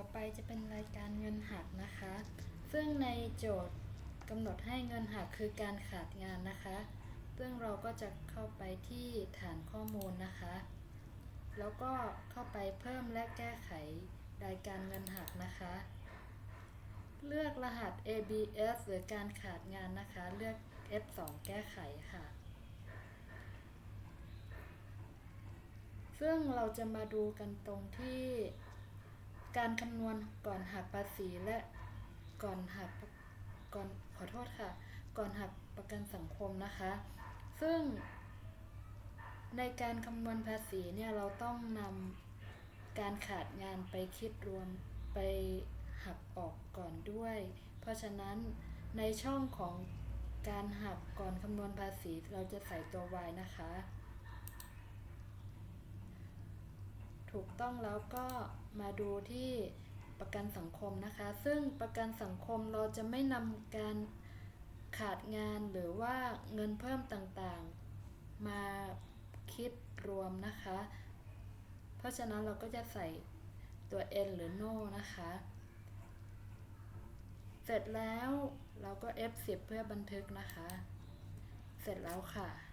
ต่อไปจะเป็นรายการเงินหักนะคะ ซึ่งในโจทย์กำหนดให้เงินหักคือการขาดงานนะคะ ซึ่งเราก็จะเข้าไปที่ฐานข้อมูลนะคะ แล้วก็เข้าไปเพิ่มและแก้ไขรายการเงินหักนะคะ เลือกรหัส ABS หรือการขาดงานนะคะ เลือก F2 แก้ไขค่ะซึ่งเราจะมาดูกันตรงที่ การคำนวณก่อนหักภาษีและก่อนหักก่อนขอโทษค่ะ ก่อนหักประกันสังคมนะคะ ซึ่ง ในการคำนวณภาษีเนี่ยเราต้องนำการขาดงานไปคิดรวมไปหักออกก่อนด้วย เพราะฉะนั้นในช่องของการหักก่อนคำนวณภาษีเราจะใส่ตัว y นะคะ ถูกต้องแล้วก็มาดูที่ประกันสังคมนะคะ ซึ่งประกันสังคมเราจะไม่นำการขาดงานหรือว่าเงินเพิ่มต่างๆ มาคิดรวมนะคะ เพราะฉะนั้นเราก็จะใส่ตัว n หรือ no นะคะ เสร็จแล้วเราก็ F10 เพื่อบันทึกนะคะ เสร็จแล้วค่ะ